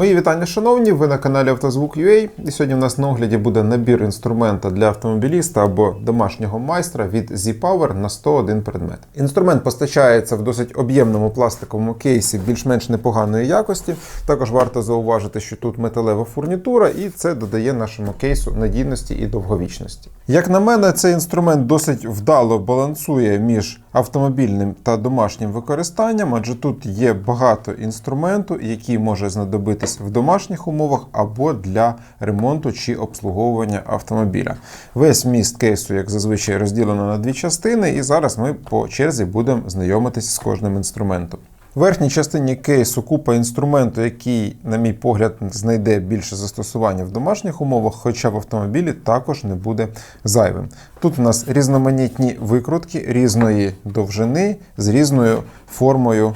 Мої вітання, шановні. Ви на каналі Автозвук.ua. І сьогодні в нас на огляді буде набір інструмента для автомобіліста або домашнього майстра від Z-Power на 101 предмет. Інструмент постачається в досить об'ємному пластиковому кейсі більш-менш непоганої якості. Також варто зауважити, що тут металева фурнітура, і це додає нашому кейсу надійності і довговічності. Як на мене, цей інструмент досить вдало балансує між автомобільним та домашнім використанням, адже тут є багато інструменту, який може знадобитись в домашніх умовах або для ремонту чи обслуговування автомобіля. Весь міст кейсу, як зазвичай, розділено на дві частини, і зараз ми по черзі будемо знайомитися з кожним інструментом. В верхній частині кейсу купа інструменту, який, на мій погляд, знайде більше застосування в домашніх умовах, хоча в автомобілі також не буде зайвим. Тут у нас різноманітні викрутки різної довжини з різною формою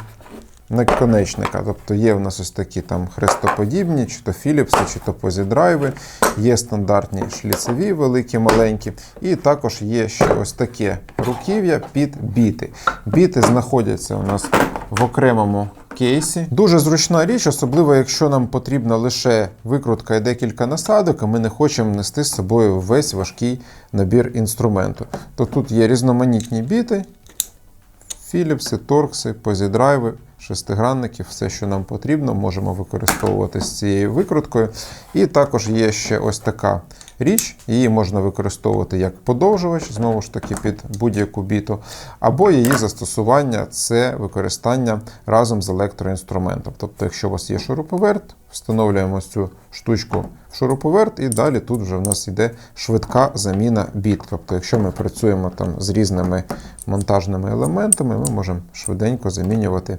наконечника. Тобто є у нас ось такі там хрестоподібні, чи то Філіпси, чи то позідрайви, є стандартні шліцеві, великі, маленькі, і також є ще ось таке руків'я під біти. Біти знаходяться у нас в окремому кейсі. Дуже зручна річ, особливо якщо нам потрібна лише викрутка і декілька насадок, а ми не хочемо нести з собою весь важкий набір інструменту. То тут є різноманітні біти, Філіпси, торкси, позідрайви, шестигранники, все, що нам потрібно, можемо використовувати з цією викруткою. І також є ще ось така річ, її можна використовувати як подовжувач, знову ж таки, під будь-яку біту, або її застосування це використання разом з електроінструментом. Тобто, якщо у вас є шуруповерт, встановлюємо цю штучку в шуруповерт, і далі тут вже в нас йде швидка заміна біт. Тобто, якщо ми працюємо там з різними монтажними елементами, ми можемо швиденько замінювати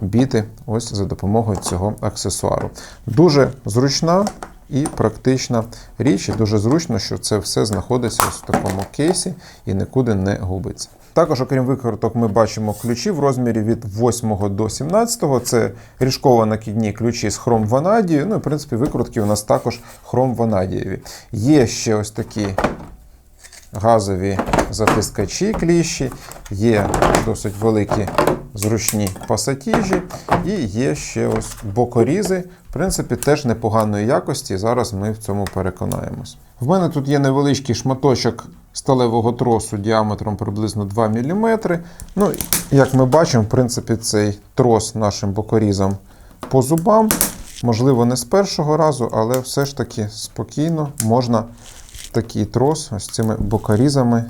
біти ось за допомогою цього аксесуару. Дуже зручна. І практична річ, і дуже зручно, що це все знаходиться ось в такому кейсі і нікуди не губиться. Також, окрім викруток, ми бачимо ключі в розмірі від 8 до 17. Це ріжково накидні ключі з хром ванадією. Ну і в принципі викрутки у нас також хром ванадієві. Є ще ось такі газові затискачі кліщі, є досить великі зручні пасатіжі, і є ще ось бокорізи. В принципі, теж непоганої якості. Зараз ми в цьому переконаємось. В мене тут є невеличкий шматочок сталевого тросу діаметром приблизно 2 мм. Ну, як ми бачимо, в принципі, цей трос нашим бокорізом по зубам. Можливо, не з першого разу, але все ж таки спокійно можна такий трос ось цими бокорізами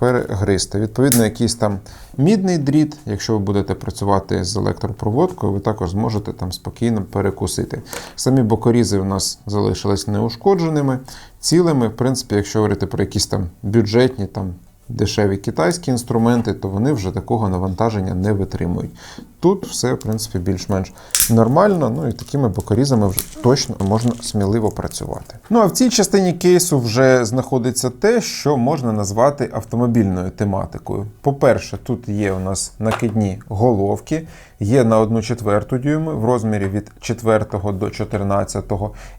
перегризти. Відповідно, якийсь там мідний дріт, якщо ви будете працювати з електропроводкою, ви також зможете там спокійно перекусити. Самі бокорізи у нас залишились неушкодженими, цілими. В принципі, якщо говорити про якісь там бюджетні там. Дешеві китайські інструменти, то вони вже такого навантаження не витримують. Тут все, в принципі, більш-менш нормально, ну і такими бокорізами вже точно можна сміливо працювати. Ну а в цій частині кейсу вже знаходиться те, що можна назвати автомобільною тематикою. По-перше, тут є у нас накидні головки, є на 1 четверту дюйми в розмірі від 4 до 14,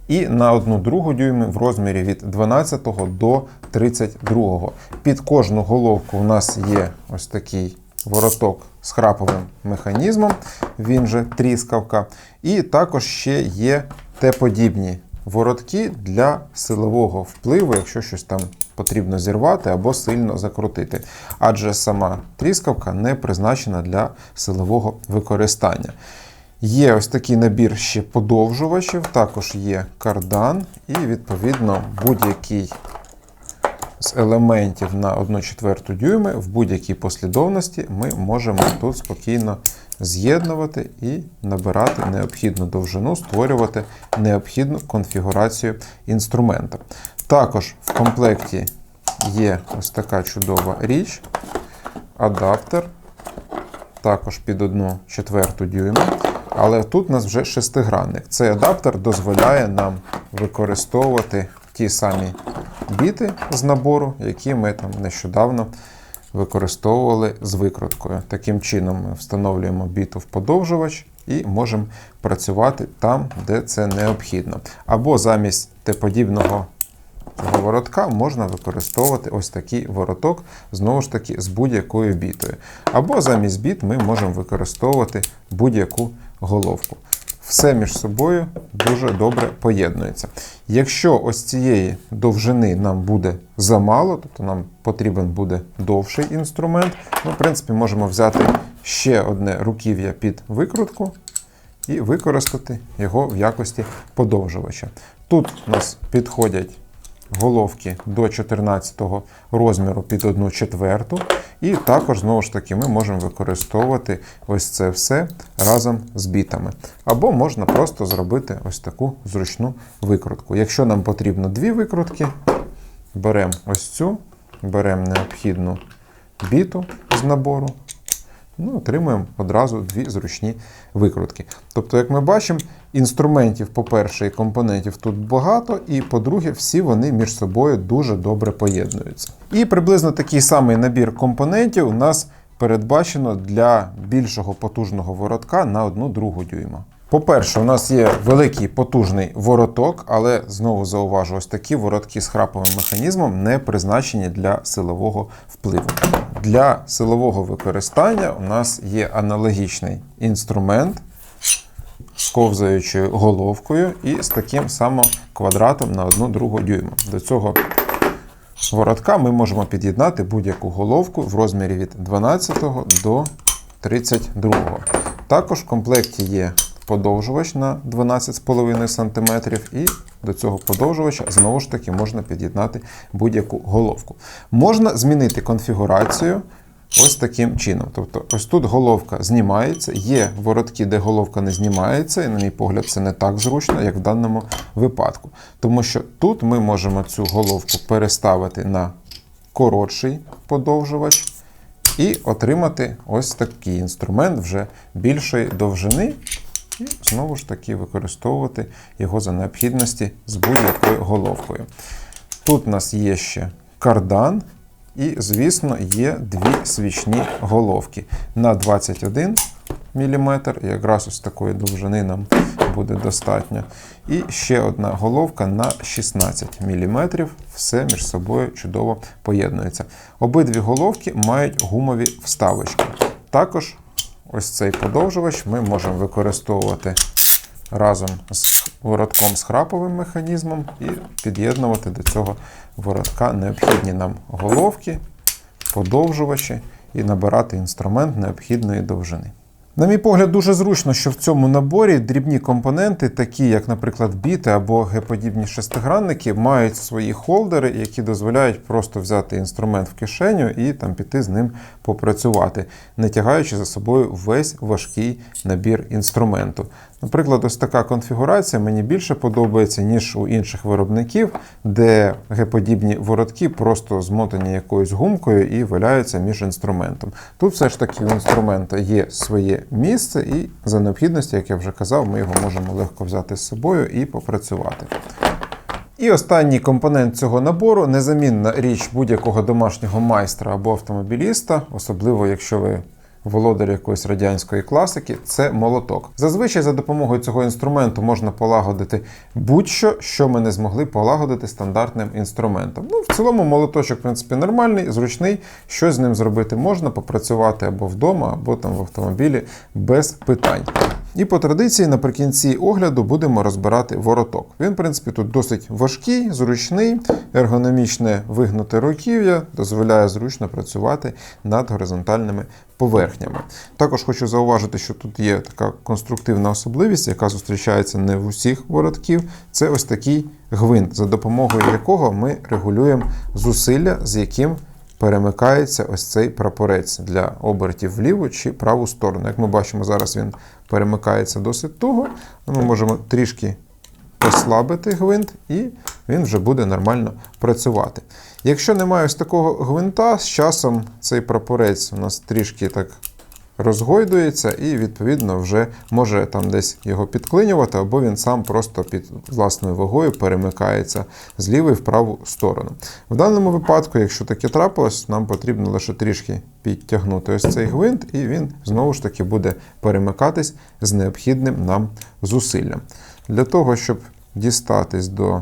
і на 1 другу дюйми в розмірі від 12 до 32. Під кожну головку у нас є ось такий вороток з храповим механізмом, він же тріскавка. І також ще є Т-подібні воротки для силового впливу, якщо щось там потрібно зірвати або сильно закрутити. Адже сама тріскавка не призначена для силового використання. Є ось такий набір ще подовжувачів, також є кардан, і, відповідно, будь-який з елементів на 1 четверту дюйми в будь-якій послідовності ми можемо тут спокійно з'єднувати і набирати необхідну довжину, створювати необхідну конфігурацію інструмента. Також в комплекті є ось така чудова річ, адаптер, також під 1 четверту дюйма. Але тут у нас вже шестигранник. Цей адаптер дозволяє нам використовувати ті самі біти з набору, які ми там нещодавно використовували з викруткою. Таким чином ми встановлюємо біту в подовжувач і можемо працювати там, де це необхідно. Або замість Т-подібного цього воротка можна використовувати ось такий вороток, знову ж таки, з будь-якою бітою. Або замість біт ми можемо використовувати будь-яку головку. Все між собою дуже добре поєднується. Якщо ось цієї довжини нам буде замало, тобто нам потрібен буде довший інструмент, ми, в принципі, можемо взяти ще одне руків'я під викрутку і використати його в якості подовжувача. Тут у нас підходять головки до 14 розміру під 1 четверту. І також, знову ж таки, ми можемо використовувати ось це все разом з бітами. Або можна просто зробити ось таку зручну викрутку. Якщо нам потрібно дві викрутки, беремо ось цю, беремо необхідну біту з набору, ну, отримуємо одразу дві зручні викрутки. Тобто, як ми бачимо, інструментів, по-перше, і компонентів тут багато, і по-друге, всі вони між собою дуже добре поєднуються. І приблизно такий самий набір компонентів у нас передбачено для більшого потужного воротка на 1 другу дюйма. По-перше, у нас є великий потужний вороток, але знову зауважу, ось такі воротки з храповим механізмом не призначені для силового впливу. Для силового використання у нас є аналогічний інструмент з ковзаючою головкою і з таким самим квадратом на 1 другу дюйма. До цього воротка ми можемо під'єднати будь-яку головку в розмірі від 12 до 32. Також в комплекті є подовжувач на 12,5 см, і до цього подовжувача знову ж таки можна під'єднати будь-яку головку. Можна змінити конфігурацію. Ось таким чином. Тобто, ось тут головка знімається, є воротки, де головка не знімається, і, на мій погляд, це не так зручно, як в даному випадку. Тому що тут ми можемо цю головку переставити на коротший подовжувач і отримати ось такий інструмент вже більшої довжини. І знову ж таки використовувати його за необхідності з будь-якою головкою. Тут у нас є ще кардан. І, звісно, є дві свічні головки на 21 мм, якраз ось такої довжини нам буде достатньо. І ще одна головка на 16 мм. Все між собою чудово поєднується. Обидві головки мають гумові вставочки. Також ось цей подовжувач ми можемо використовувати разом з воротком з храповим механізмом і під'єднувати до цього воротка необхідні нам головки, подовжувачі і набирати інструмент необхідної довжини. На мій погляд, дуже зручно, що в цьому наборі дрібні компоненти, такі як, наприклад, біти або геподібні шестигранники, мають свої холдери, які дозволяють просто взяти інструмент в кишеню і там піти з ним попрацювати, не тягаючи за собою весь важкий набір інструменту. Наприклад, ось така конфігурація мені більше подобається, ніж у інших виробників, де геподібні воротки просто змотані якоюсь гумкою і валяються між інструментом. Тут все ж таки у інструмента є своє місце, і за необхідності, як я вже казав, ми його можемо легко взяти з собою і попрацювати. І останній компонент цього набору незамінна річ будь-якого домашнього майстра або автомобіліста, особливо якщо ви володар якоїсь радянської класики, це молоток. Зазвичай за допомогою цього інструменту можна полагодити будь-що, що ми не змогли полагодити стандартним інструментом. Ну, в цілому молоточок, в принципі, нормальний, зручний. Що з ним зробити можна, попрацювати або вдома, або там в автомобілі без питань. І по традиції наприкінці огляду будемо розбирати вороток. Він, в принципі, тут досить важкий, зручний, ергономічне вигнуте руків'я, дозволяє зручно працювати над горизонтальними поверхнями. Також хочу зауважити, що тут є така конструктивна особливість, яка зустрічається не в усіх воротків. Це ось такий гвинт, за допомогою якого ми регулюємо зусилля, з яким перемикається ось цей прапорець для обертів в ліву чи праву сторону. Як ми бачимо, зараз він перемикається досить туго. Ми можемо трішки послабити гвинт, і він вже буде нормально працювати. Якщо немає ось такого гвинта, з часом цей прапорець у нас трішки так розгойдується і, відповідно, вже може там десь його підклинювати, або він сам просто під власною вагою перемикається з лівої в праву сторону. В даному випадку, якщо таке трапилось, нам потрібно лише трішки підтягнути ось цей гвинт, і він знову ж таки буде перемикатись з необхідним нам зусиллям. Для того, щоб дістатись до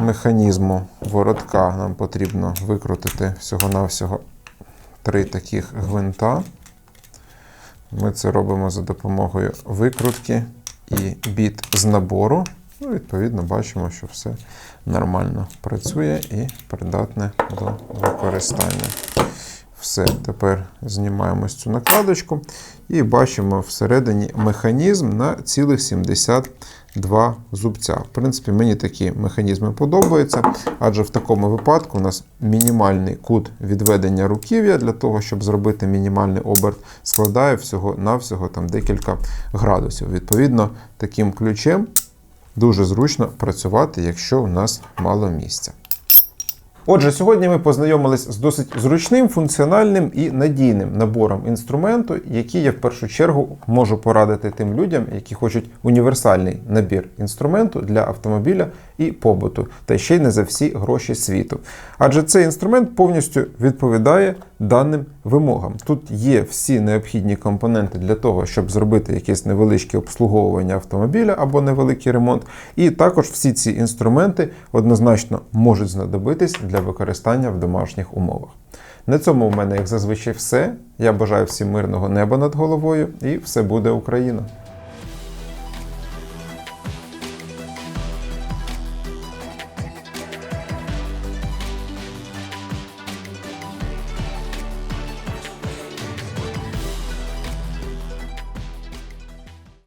механізму воротка, нам потрібно викрутити всього-навсього три таких гвинта. Ми це робимо за допомогою викрутки і біт з набору. Ну, відповідно, бачимо, що все нормально працює і придатне до використання. Все, тепер знімаємо цю накладочку і бачимо всередині механізм на цілих 72 зубця. В принципі, мені такі механізми подобаються, адже в такому випадку у нас мінімальний кут відведення руків'я для того, щоб зробити мінімальний оберт, складає всього-навсього там декілька градусів. Відповідно, таким ключем дуже зручно працювати, якщо у нас мало місця. Отже, сьогодні ми познайомились з досить зручним, функціональним і надійним набором інструменту, який я в першу чергу можу порадити тим людям, які хочуть універсальний набір інструменту для автомобіля і побуту, та ще й не за всі гроші світу. Адже цей інструмент повністю відповідає даним вимогам. Тут є всі необхідні компоненти для того, щоб зробити якесь невеличке обслуговування автомобіля або невеликий ремонт. І також всі ці інструменти однозначно можуть знадобитись для використання в домашніх умовах. На цьому у мене, як зазвичай, все. Я бажаю всім мирного неба над головою і все буде Україна!